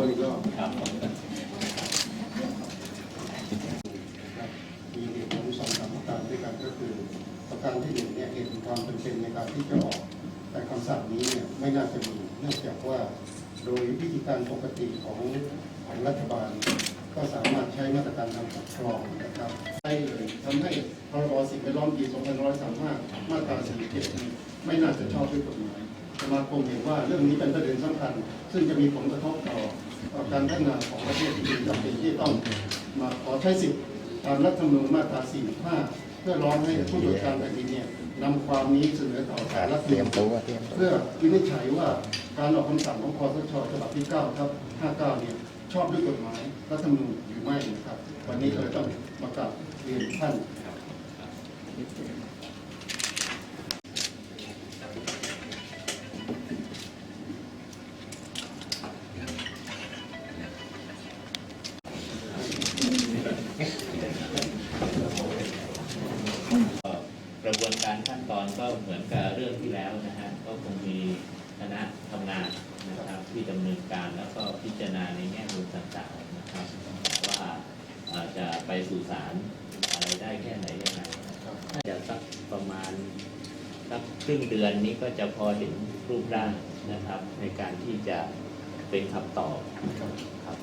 วนอีกรอบครับครับมีเหตุผลสองสามประการด้วยกันก็คือประการที่หนึ่งเนี่ยเห็นความจำเป็นในการที่จะออกแต่คำสั่งนี้เนี่ยไม่น่าจะมีเนื่องจากว่าโดยวิธีการปกติของของรัฐบาล ก็สามารถใช้มาตรการทางปกครองนะครับให้ทำให้พรบสิ่งแวดล้อมปี 2535 มาตรา47ไม่น่าจะชอบด้วยกฎหมาย สมาคมเห็นว่าเรื่องนี้เป็นประเด็นสำคัญ ซึ่งจะมีผลกระทบต่อต่อการพัฒนาของประเทศที่จำเป็นที่ต้องมาขอใช้สิทธิ์ตามรัฐธรรมนูญมาตรา 45 เพื่อร้องให้ผู้ตรวจการแผ่นดินเนี่ยนำความนี้เสนอต่อสารรัฐธรรมนูญเรื่อวินิจฉัยว่าการออกคำสั่งของคอสชฉบับที่9ครับ59 เนี่ยชอบด้วยกฎหมายรัฐธรรมนูญหรือไม่นะครับ วันนี้เลยต้องมากราบเรียนท่าน กระบวนการขั้นตอนก็เหมือนกับเรื่องที่แล้วนะฮะก็คงมีคณะทำงานนะครับที่ดำเนินการแล้วก็พิจารณาในแง่มุมต่างๆนะครับ ว่าจะไปสู่ศาลอะไรได้แค่ไหนยังไงนะครับน่าจะสักประมาณสักครึ่งเดือนนี้ก็จะพอเห็นรูปร่างนะครับ ในการที่จะเป็นคำตอบครับ